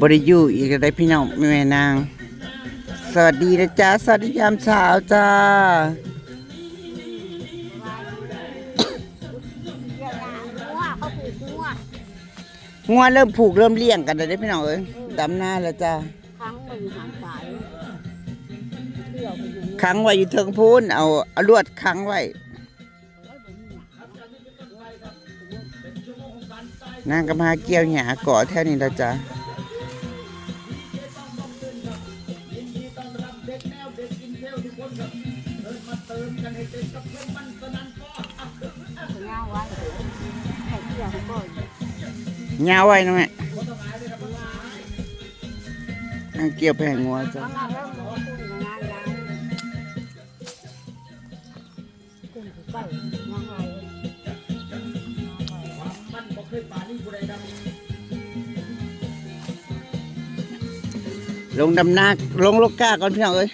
บริยูอีกได้พี่น้องแม่นาง สวัสดีนะจ๊ะสวัสดียามเช้าจ้างัวเขาปลูกงัวงัวเริ่มผูกเริ่มเลี้ยงกันได้พี่น้องเอ้ยดำหน้าแล้วจ้าครั้งหนึ่หางสายขังไว้อยู่เทิงพูนเอาเอาลวดขังไว้นางก็มาเกี่ยวหญ้าก่อแถวนี้แล้วจ้า เงาไว้นะแม่เกี่ยวแผงงัวจ้าข้างหน้าเริ่มรู้ตุ้งงานางตุ้งใกล้ยางรลงดำนาลงลูกกาก่อนพี่น้องเอ้ย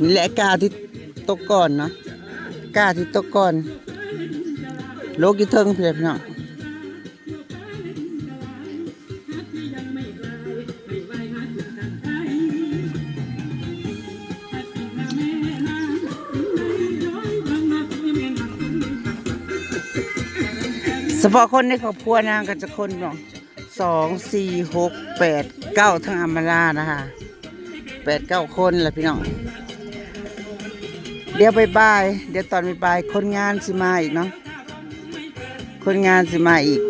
นี่แหละกาที่ตกก่อนเนาะกาที่ตกก่อน โลกี่เทิงพี่น้องเฉพาะคนในครอบครัวนางก็จะคนเนาะสองสี่หกแปดเก้าทั้งอำมาลานะคะแปดเก้าคนแหละพี่น้อง เดี๋ยวบายบายเดี๋ยวตอนบายบายคนงานสิมาอีกเนาะคนงานสิมาอีก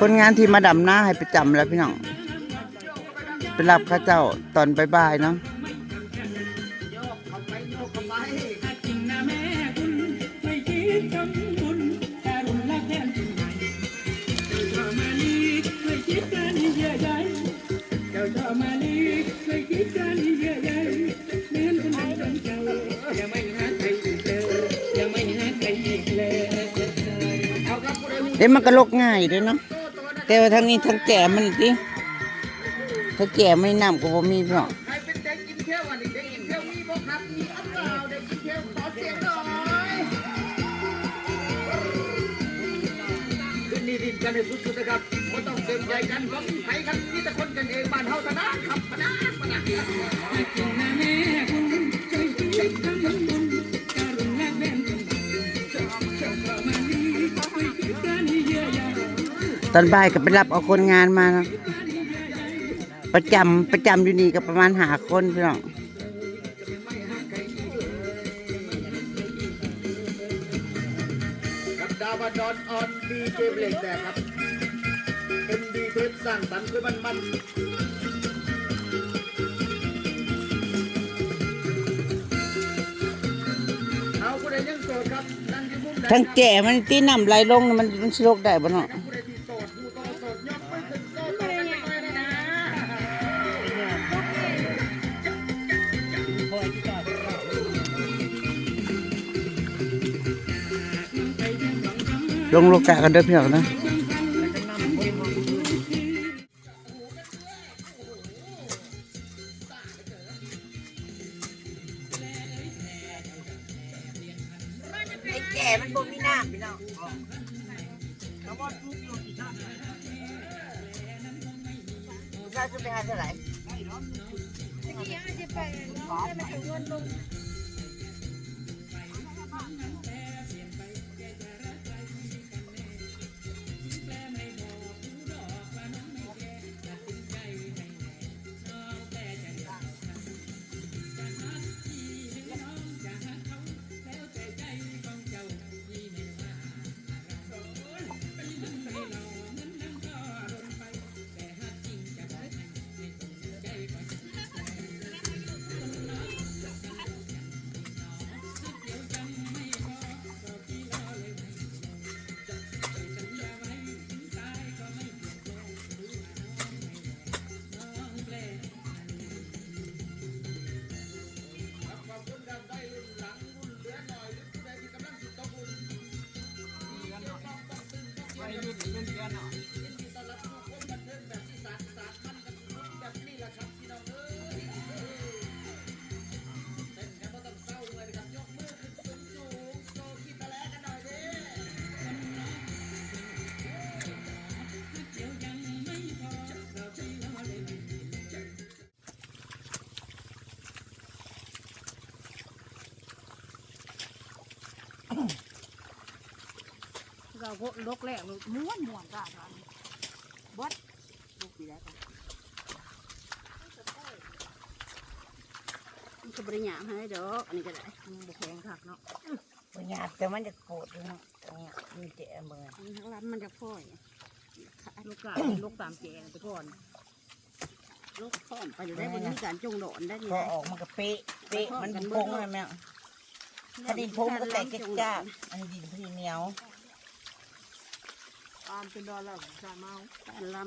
คนงานที่มาดำหน้าให้ประจำแล้วพี่น้องไปรับข้าเจ้าตอนบายบายเนาะ ดี๋ยวมันก็ลกง่ายเด้วยเนาะแต่ว่าทางนี้ทางแก่มันดิทางแก่ไม่นำก็บ่มีพี่น้องใครเนเด็กกินเที่ยววันเด็กกินเที่ยวมีเปล่าเด็กกินเที่ยวขอเสียงหน่อยขึ้นนี่ดินกันให้สุดๆนะครับไม่ต้องเกรงใจกันเพราะใครกันมีแต่คนกันเองบ้านเฮาตะนะครับปะนะปะนะ ตอนบ่ายก็ไปรับเอาคนงานมานะประจำประจำอยู่นี่ก็ประมาณหาคนพี่น้องกับดาวดอนออนดีเจเบลกแดกครับเอ็มดีเทปสร้างสรรค์คือมันมันเอาผู้ใดยังโสดครับนั่งอยู่มุมใดทางแก่มันตีน้ำไหลลงนี่มันมันสิโรคได้บ่เนาะ ลงโลกะกันเด้อพี่น้องนะ yo no. ลกแรกเลยม้วนม้วนกะกันบดลูกปีได้วกันมันก็บริหารให้ดอกอันนี้ก็ได้มันบุแข็งคักเนาะมันหยาบแต่มันจะโกรธด้วยเนาะเนี่ยมีเจ๊เบิ่งอันทั้งร้านมันจะพ่อยลูกกาลูกตามแจงไปก่อนลูกพ่อมไปอยู่ได้บนนี้การจงโดนได้นี่พอออกมันก็เป๊ะเป๊ะมันพงเลยแม่ถ้าดินพงมันก็แตกเจ๊กจ้าอันนี้ดินพี่เหนียว ตามเป็นดอนแล้วจาเมาการล้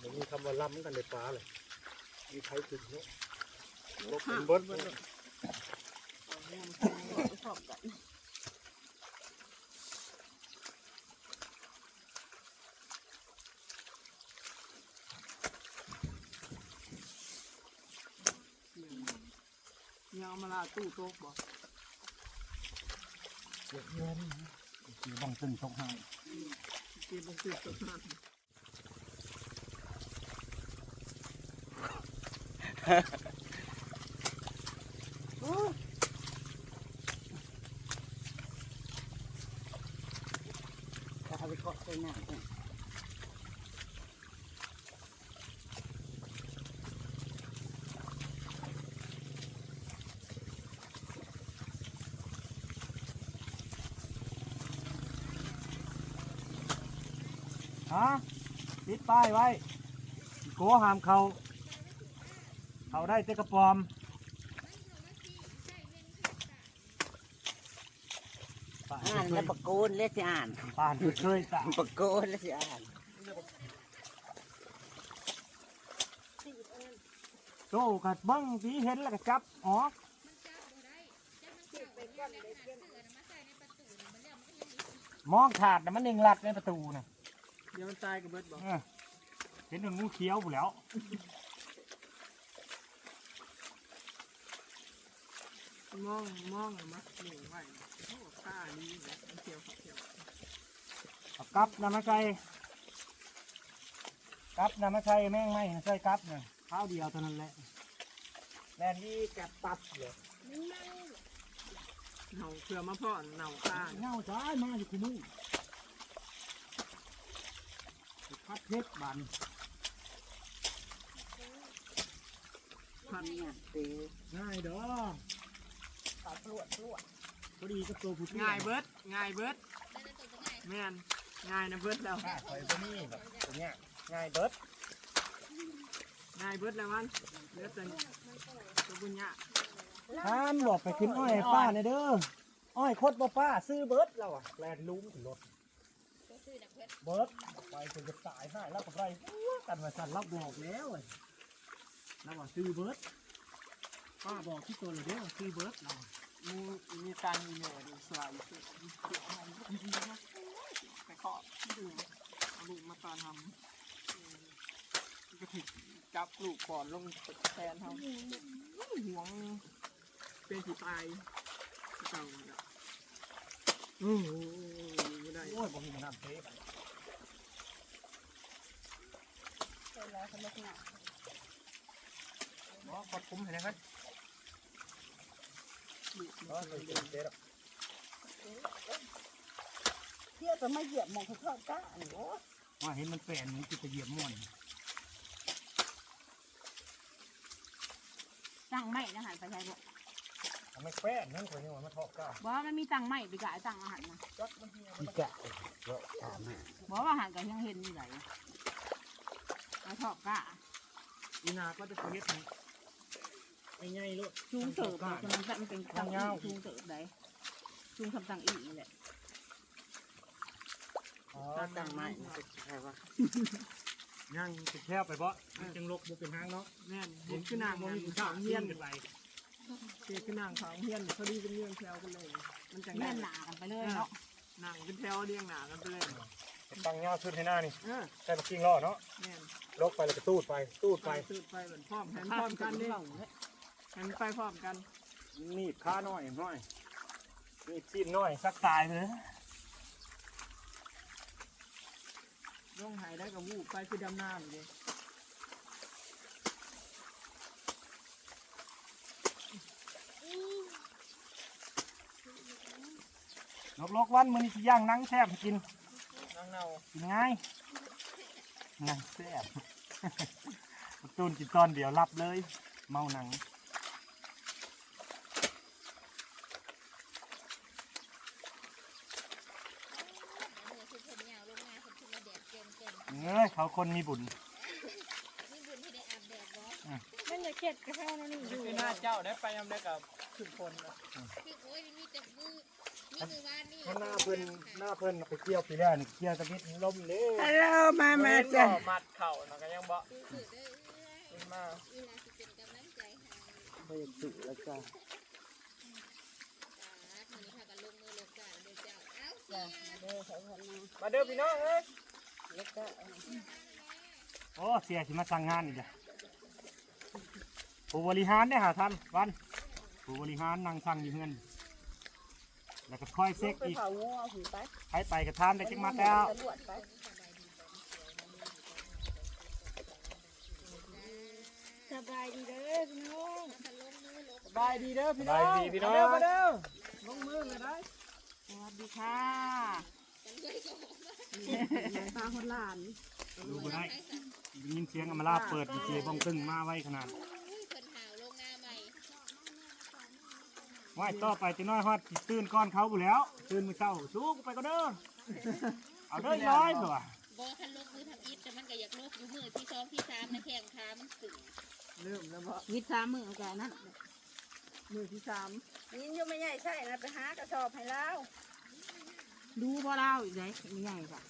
มันมีคำว่าล้ำกันในฟ้าเลยมีใครถึงเนาะำลกเป็นเบิดชอบกันยังเอามาลาตู้โต๊ะบ่เยอะเยอะนี่คือบังตึงชกให้ เก็บบางตื่นตกน้ ก็เอาไปเกาะใส่หน้าเนี่ย ฮะติดป้ายไว้ โกหามเขา เขาได้แต่กระปอมอ่านแล้วปะโกนแล้วสิอ่านป่านเคยตาปะโกนแล้วสิอ่านโตกัดบังสีเห็นแล้วก็จับออกมองขาดแต่ะมันเองลัดในประตูนะำเดี๋ยวมันตายกับเบิดบ่เออเห็นหนึ่งงูเขียวอยู่แล้วมองมองอะมัดหนึ่งไว้โอ้ข้านี้เนี่ยมันเกี่ยวกับเกี่ยวเอากลับนะมาใส่กลับนะมาใส่แม่งไม่ใส่กลับเนี่ยข้าวเดียวเท่านั้นแหละแลนดี้กับตับเลยเน่าเผื่อมาพ่อเน่าข้าเงาจ้ายมาอยู่คู่มือ พัดเพชรบันพันเนี่ยเตะง่ายเด้อขาปลวดปลวดพอดีก็ตัวผู้ที่ง่ายเบิดง่ายเบิดแม่นง่ายนะเบิดแล้วข้าคอยตัวนี้แบบตัวเนี้ยง่ายเบิดง่ายเบิดแล้วมันเหลือแต่ตัวบุญญาห้ามหลบไปขึ้นอ้อยให้ป้าเนี่ยเด้ออ้อยโคตรบ่ป้าซื้อเบิดแล้วอะแลนลุ้มถึงรถ เบิร์ดไปจนจะตายให้แล้วกับไรกันมาสั่นรับบอกแล้วไอ้เราว่าซื้อเบิร์ดป้าบอกที่ตัวเลยเด้อซื้อเบิดเรามูมีตังมีเหนื่อยดูสวยเกี่ยวไปเคาะดูเอาลูกมาตอนทำก็ถึงจับลูกก่อนลงแทนทำห่วงเป็นสีตายเก่าเนี่ยโอ้ ได้โอ้ยบ่มีน้ำเทไปเวลาเขาเลิกงาอ๋อขอบคุ้มเห็นไหมครับอ๋อเลยเจ๊ดอกเที่ยวจะไม่เหยียบมองเขาเข้าก้าหนูว่าเห็นมันแปลนมันจะเหยียบม่วนตั้งไม่นะหันไปใช่บ่ทำ ไมแป้นนั่นคนนี้ว่ามันทอกก้าบอกว่ามันมีตั้งไม่ไปกะตั้งอาหารนะอีกะเยอะถามหาบอกว่าอาหารก็ยังเห็นอยู่ไหนมาชอบก้าอีนาก็จะเฮ็ดให้ไอ้ไงลูกจูงเติบเลยมันมันเป็นตั้งอีจูงเติบไหนจูงคำตั้งอีนี่แหละอ๋อก็ตั้งไม้มันจะใช่ว่าย่างติดแคบไปเพาะจังลกบ่เป็นทางเนาะแม่นเห็นขึ้นนางบ่งานมีขาวเฮียนกันไป เห็นขึ้นนางขาวเฮียนพอดีเป็นเรื่องแถวกันเลย มันจังเล่ได้นหนากันไปเลยเนาะนางเป็นแถวเรียงหนากันไปเลยตั้งเงาชุดให้หน้านี่เออใส่บักกิ้งล้อเนาะแม่นลกไปแล้วก็ตูดไป ตูดไปไปสืบไปเหมือนพร้อมแผนพร้อมกันนี่แผนไปพร้อมกันนีบขาหน่อยหน่อยนีบซีนหน่อยสักตายเลยลงหายได้กับวูบไปคือดำน้ำเลย ลกลกๆวันมื้อนี้สิย่างหนังแซ่บให้กินอเน่ากินง่ายง่ายแซ่บตูนกินตอนเดียวรับเลย เมาหนังคือคนยาวลงมาคนคือมาแดดเก่งเก่งเอ้ยเขาคนมีบุญนี่บุญที่ได้อาบแดดบ่นั่นจะเข็ดกระเท่านั่นนี่อยู่คือหน้าเจ้าได้ไปยำได้กับขึ้นคนนะคือโอ้ยมีแต่มือมีมือวานนี่ หน้าเพิ่นหน้าเพิ่นไปเกี่ยวปีแล้วนี่เกี่ยวตะวิดล้มเลยฮัลโหลมามาเห็นจ้ะบ่มัดเข่านะก็ยังบ่คือคือเด้อขึ้นมาเวลาสิเป็นกำลังใจให้ไม่สุแล้วจ้ะสาธุนี่พากันลงมือลงกาเด้อเจ้าเอ้าเสียเด้อเขาคนมามาเด้อพี่น้องเอ้ยแล้วก็โอ้เสียสิมาสั่งงานอีกแล้วผู้บริหารเนี่ยหาท่านวันผู้บริหารนั่งสั่งอยู่เฮือน แล้วก็คอยเซ็กไปอีกเผางูเอาหูไปใครไปกับท่านได้จักมัดแล้วตำรวจไปสบายดีเด้อพี่น้องสบายดีเด้อพี่น้องสบายดีพี่น้องมาเด้อมาเด้อลงมือเลยได้สวัสดีค่ะตาคนหลานดูบ่ได้ได้ยินเสียงอำมาลาเปิดดีเจบ้องตึงมาไว้ขนาด อุ้ยเพิ่นหาวลงหน้าใหม่ ว่ายต่อไปจะน้อยฮอดสิตื่นก้อนเขาอยู่แล้ว ตื่นมื้อเช้าสู้กูไปก็เด้อเอาเด้อร้อยเถอะบ่คันลงมือทำอิฐแต่มันก็อยากลบอยู่มือที่สองที่สามนะแข้งขามันสึงเริ่มแล้วบ่วิทย์สามมือเอาแกนั่นมือที่สามยินอยู่ไม่ใหญ่ใช่นะไปหากระสอบให้เล่าดูบ่เล่าอีกเลยไม่ใหญ่จ้ะ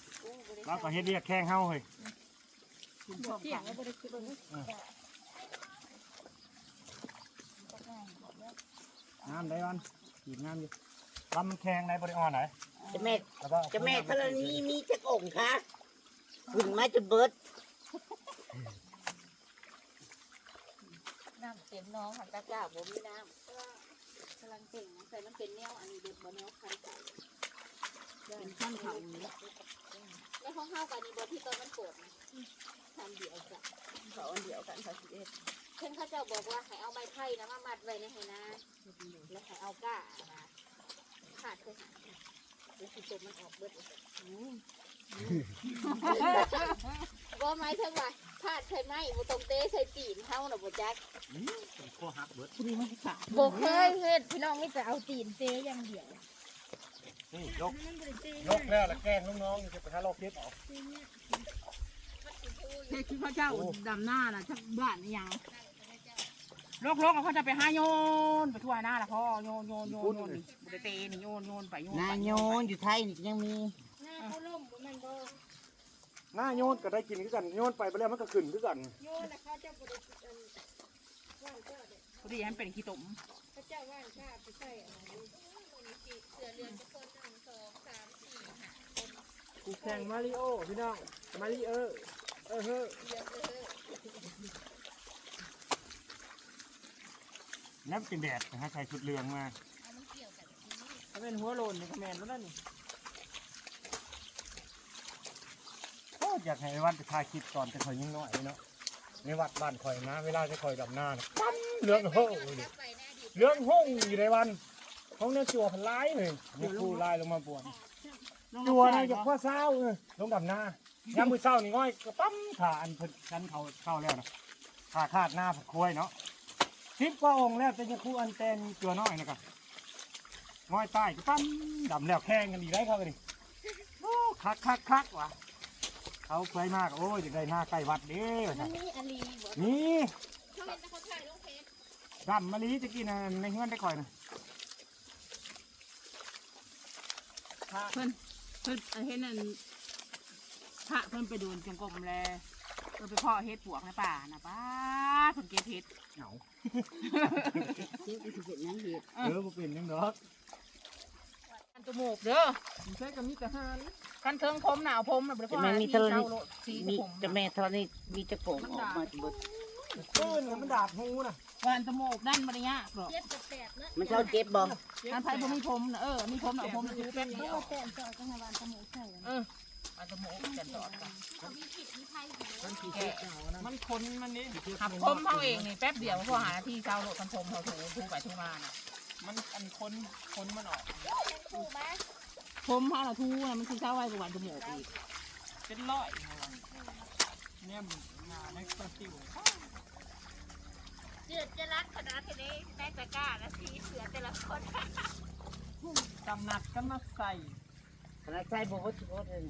เราก็เฮ็ดเรียกแข้งเฮาเฮ้ยบวกเที่ยงแล้วบ่ได้คิด ว่าน้ำได้วันขีดน้ำอยู่ลำมันแข็งไหนบริอ่อนไหนจะแม่แล้วก็จะแม่ธรณีมีจักองค์คะหุ่นมาจะเบิดน้ำเต็มน้องหันตะกร้าบ่มีน้ำกำลังเก่งนะใส่มันเป็นแนวอันนี้เด็ดบ่แนวคันใส่เป็นขั้นเขาอยู่แล้วแล้วห้องเฮากันนี่บ่ที่ตอนมันโกรธนะทำเดียวจ้ะเขาอันเดียวกันเขาสิเอ็ด เช่นเขาเจ้าบอกว่าให้เอาไม้ไผ่นะมามัดไว้ในไหนาแล้วให้เอาก้ามาขาดเคยหาแล้วสิตบมันออกเบิดเลยบ่ไม้เท่าไหร่ขาดใช่ไหมบ่ตรงเตะใส่ตีนเฮาน่ะบ่จักเป็นข้อหักเบิดคุณไม่ขาดบ่เคยเฮ็ดพี่น้องนี่แต่เอาตีนเตะอย่างเดียวนี่ยกยกแล้วแล้วแกล้งน้องๆจะไปหาลอกเล็บออกเด็กที่พระเจ้าดำหน้าน่ะชักบ้านนี่ยัง โลกๆเขาจะไปหาโยนไปทั่วหน้าละพ่อโยนโยนโยนโยนนี่บุตรเตนี่โยนโยนไปโยนไปนาโยนอยู่ไทยนี่ยังมีหน้าเขาล่มบ่แม่นบ่หน้าโยนก็ได้กินคือกันโยนไปไปแล้วมันก็ขึ้นคือกันโยนน่ะเขาเจ้าบ่ได้อันว่านเจ้าเด้พอดีให้มันเป็นขี้ตุ่มเขาเจ้าว่านข้าไปใส่อะไรอยู่นี่สิเสือเรือนทุกคนหนึ่งสองสามสี่ห้าคนกูแข่งมาริโอพี่น้องมาริเออร์เออเฮ้อ เรียงเลยแล้วเป็นแดดนะฮะใส่ชุดเหลืองมาเอามันเกี่ยวกันทีนี้ถ้าเป็นหัวโลนนี่ก็แมนแล้วนั่นนี่โอ้อยากให้วันไปถ่ายคลิปตอนจะคอยยิ่งน้อยเนาะในวัดบ้านคอยนะ เวลาจะคอยดับหน้านะปั๊มเหลืองโห้เลยแล้วไปหน้าดิบเหลืองห้องอยู่ในวันห้องเนื้อจัวพันไล่เลยเนี่ยครูไล่ลงมาบวชจัวนะอย่าพ่อเศร้าเออลงดับหน้ายามมือเศร้านี่ง่อยก็ปั๊มขาอันเพิ่นชันเขาเข้าแล้วนะขาคาดหน้าผักควยเนาะ สิบกว่าองค์แล้วแต่ยังครูอันเตนจัวน้อยนะครับง่อยใต้ก็ปั๊มดำแล้วแข่งกันอีกได้เขากันดิโอ้คักคักคักว่ะเขาเคยมากโอ้ยจะได้หน้าใกล้วัดเด้มันมีอลีบ่นี่เขาเห็นแต่เขาถ่ายลงเพจดำมะลิจะกินในเฮือนได้ก่อยนะเพิ่นเพิ่นเห็นนั่นพระเพิ่นไปโดนจงกรมแล เพิ่นไปเพาะเฮ็ดปวกในป่านะป้าเพิ่นเก็บเฮ็ดเหงาเจ๊ก็สิเป็นยังเฮ็ดเออบ่เป็นยังดอกกันจมูกเด้อผมใช้กับมีแต่ห้านี่กันเทิงผมหนาวผมน่ะบ่ได้พอหาที่เจ้าโลดสีมีผมจะแม่ธรณีมีจักองค์ออกมาจะเบิดปืนมันดาบหูนะวันจมูกนั่นบ่ได้ยากหรอกเจ็ดกับแปดเนอะมันเช้าเจ็บบ่อันไผบ่มีผมน่ะเออมีผมน่ะเอาผมน่ะถือแป๊บเดียว แปดต่อจังหวัดจมูกใช่แล้วเออ อันจมูกจะสอดกันมีผิดมีไทยอยู่มันสีเขียวนะมันคนมันนี่หักผมเขาเองนี่แป๊บเดียวพอหาที่เจ้าโลดกันผมเขาถูถูไปถูมาน่ะ มันอันคนคนมันออกคู่มาผมพาละทูนะมันคือเช้าไว้ประมาณจมูกอีกเป็นร้อยเอาอะเนี่ยมันมาในกระติวเจือดจะรักขนาดนี้แม่ตะกร้าและสีเสือแต่ละคนกำนัดก็มาใส่ขนาดใส่บ่ฮดฮดเลย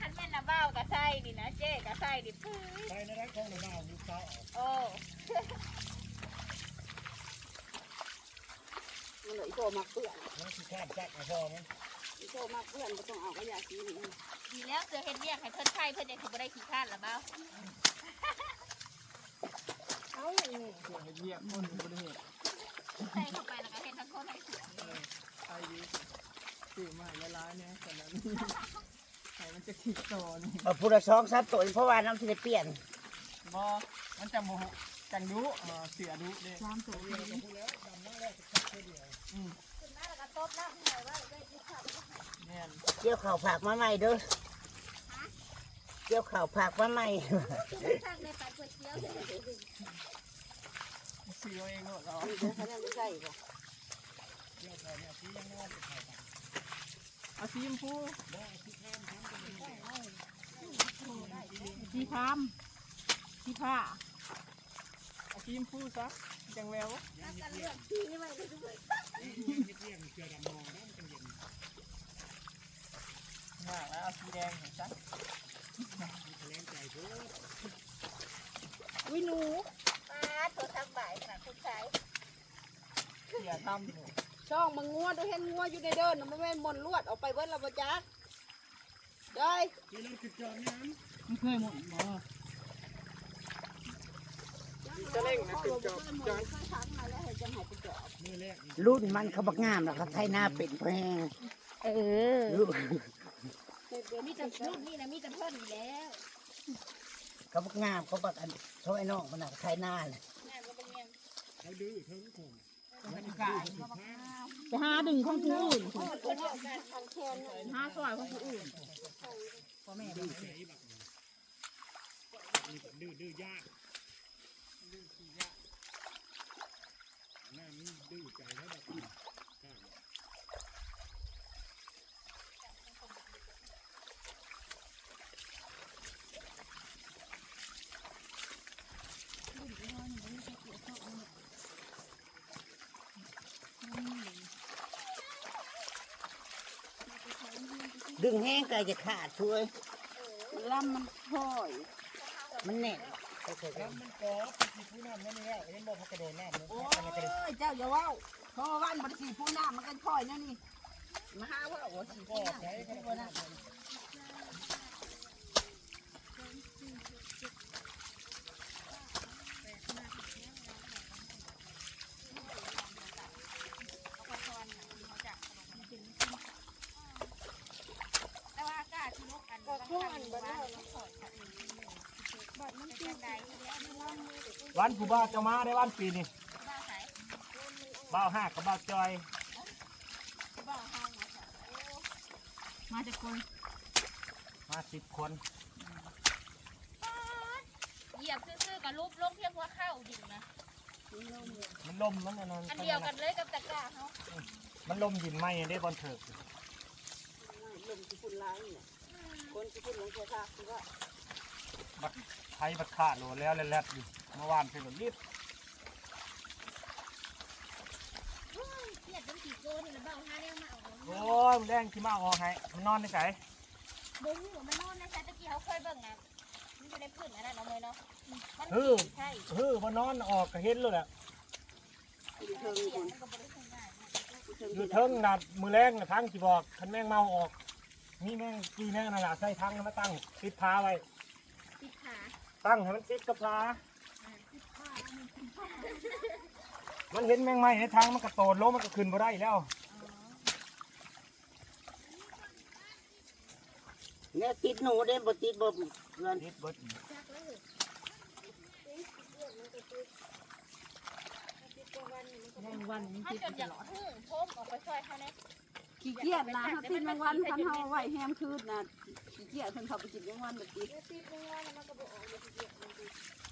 ขันแม่น้ำเบ้ากระไส้นี่นะเจ๊กระไส้นี่พื้นไปในร้านของหนูนาอยู่เช้าออกโอ้มันเลยโตมักเปื่อนแล้วสิข้ามจักมาพอมั้ยโตมักเปื่อนก็ต้องเอากระยาสีนี่ดีแล้วเสือเห็นเรียกให้เพิ่นไข่เพิ่นยังถือบ่ได้ขี้ข้านละเบ้าเอาอย่างนี้เสียงเยียบคนบริเหตุใส่เข้าไปแล้วก็เห็นทั้งคนทั้งเสือไอ้ดีสื่อมาละลายเนี่ยแต่นั้นไข่มันจะขีดโตนี่เอาผู้ละสองสามตัวเพราะว่าน้ำสิได้เปลี่ยนบอมันจะโมโหจังดุเออเสียดุเด้สามตัวเดียวอืมขึ้นมาแล้วก็ตบหน้าผู้ใหญ่ว่าได้ขี้ข้านแม่นเกี่ยวข่าวผักมาใหม่เด้อเกี่ยวข่าวผักมาใหม่ข้างในปลายก๋วยเตี๋ยวเลยเสียเองหมดแล้วนี่เดี๋ยวเขาจะใส่บ่ เอาซีมพูที่ทามที่ผ้าเอาซีมพูซะจังแววแล้วก็เลือกที่ไว้เลยด้วยมากแล้วเอาสีแดงเห็นซะวินูปาดโทรทำบ่ายขนาดคุณชายเสียตั้มเนี่ย ช่องมังงัวดูเห็นงัวอยู่ในเดินน่ะมันแม่นมนต์ลวดออกไปเบิ้ลละบ่จักได้นี่เราคือจอมน้มันเคยหมดบ่จะเล่งนะเป็นจอบจอนเคยทักมาแล้วให้จังให้ไปจอบำมือแรกรุ่นมันเขาบักงามแล้วเขาไทยหน้าเป็นแพงเออรุ่นมีแต่รุ่นนี้นะมีแต่เพิ่นอยู่แล้วเขาบักงามเขาบักอันเขาไอ้น้องมันน่ะไทยหน้าเลยงานก็เป็นยังเขาดื้อเทิงคง ไปหาดึงของผู้อื่นหาซอยของผู้อื่นพ่อแค่อีบักนี่ดื้อดื้อยากดื้อขี้ยากหน้านี้ดื้อใจแล้วแบบ ดึงแห้งไกจะขาดช่วยลำมันพ่อย มันแน่นน้ำมันกอดที่ผู้น้ำนั่นนี่แล้วเห็นบอกเขากระโดดน้ำมันโอ้มันกระโดดยเจ้าอย่าเว้าเพราะว่าวันบัดสีผู้น้ามันก็พ่อยนั่นนี่มาหาว่าโอ้สีกอดใช้กระโดดน้ำ แต่ว่าอากาศที่นกอันก็ช่วงอันบ่ได้บัดมันเปลี่ยนใดที่แล้วมันล่ำมือเด็ก วันผู้บ่าวจะมาได้วันปีนี่บ้าใส่บ่าวห้ากับบ่าวจอยบ้าห้างมาใส่มาจากคนมาสิบคนเหยียบซื่อๆกับรูปลงเพียงหัวเข้าดิ่งนะมันลมมันอันนั้นอันเดียวกันเลยกับตะกร้าเขามันลมหินไหมได้บอลเถิกลมที่คุณร้ายเนี่ยคนที่คุณหลวงพ่อทักคือว่าบัดไทยบัดขาดโหลแล้วแล้วแล้วอยู่ เมื่อวานเป็นแบบรีบเสียดจนสีโกนี่นะเบ้าห้าเนี่ยมาเอาโอ้ยมันแดงที่มาออกให้มันนอนในไก่เบิ้งหัวมันนอนนะจ๊ะตะกี้เขาเคยเบิ่งนะมันอยู่ในพื้นนั่นน่ะเนาะเมยเนาะมันเออใช่เฮ้อมันนอนออกก็เห็นเลยแหละอยู่เทิงเสียคุงณมันก็บริสุทธิ์ง่ายนะอยู่เทิงนัดมือแรงนะทั้งที่บอกคันแมงเมาออกมีแมงกีแมงนั่นแหละใส่ทั้งมาตั้งติดพาไว้ติดขาตั้งให้มันติดกับพา มันเห็นแมงไม้ในทางมันกระโตนลงมันก็ขึ้นบ่ได้แล้วเนี่ยติดหนูได้บ่ติดบ่เงินติดเบิดจักเลยวันนี้ถ้าติดจนอย่างพึ่งโทมออกไปซอยเขาเนี่ยขี้เกียจนะเขาติดแมงวันคันเฮาไว้แฮมคืนนะขี้เกียจเพิ่นเข้าไปกินแมงวันแบบติดติดไม่ว่ามันก็บอกออกเลยทีเดียวมันติด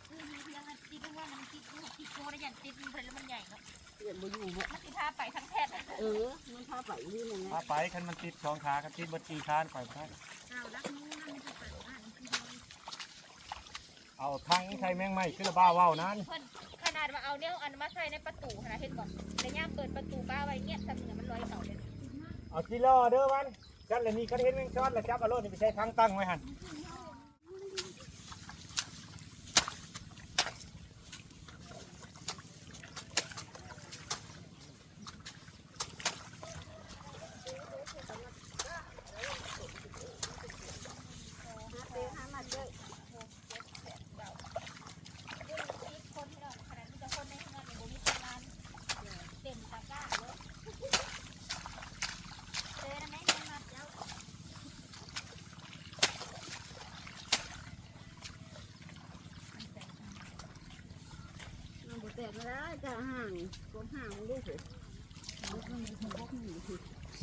คือมีเพียงมันติดไม่ว่ามันติดมันติดโคได้ยันติดมันเลยแล้วมันใหญ่เนาะเปลี่ยนบ่อยู่บ่มันติดพาไปทั้งแพทย์เออ มันพาาไปที่นั่นมาไปคันมันติดสองขาคันติดบัดจีคานไปไปเอารักนู้นนั่นจะไปบ้านเอาทั้งใช้แมงไม้ขึ้นละบ้าว่าวนั้นเพิ่นขนาดว่าเอาเนี่ยอันมาใส่ในประตูขนาดเห็นบอกแต่ย่ามเปิดประตูบ้าไว้เงี้ยทำเหนือมันลอยเข่าเลยเอากิโลเด้อมันจันเลยนี่ก็เห็นแมงช้อนแล้วจับเอารถนี่ไปใช้ทั้งตั้งไว้หันคนที่เราขนาดที่จะคนในงานเนี่ยบ่มีคนงานเต็มตะกร้าเลยเจอนะแม่ยังมาแล้ว มันบ่ แตกไม่ได้จะห่างก้มห่างมันดูสิ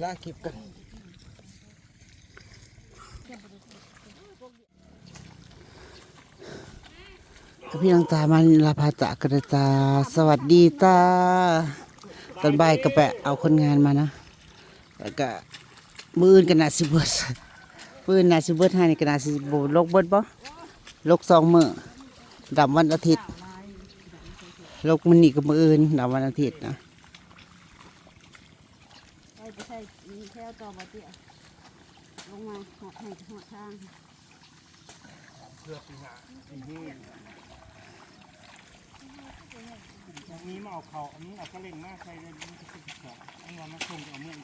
ลาคลิปกันพี่น้องตามันลาพาจากระตา สวัสดีตาตอนบ่ายก็ไปเอาคนงานมานะแล้วก็มืออื่นกันนาสิเบิดมืออื่นนาสิเบิดให้ในกันนาสิบลกเบิดบ่ลกสองมือดำวันอาทิตย์ ลกมันนี่กับมืออื่นดำวันอาทิตย์นะไปไปใส่แถวต่อมาเตี้ยลงมาหอดให้หอดทางเพื่อปีหน้าปีนี้อันนี้มาเอาเขาอันนี้เอากระเล่งมาใส่เลยมันจะติดสองอันนี้มาส่งเอาเมื่อ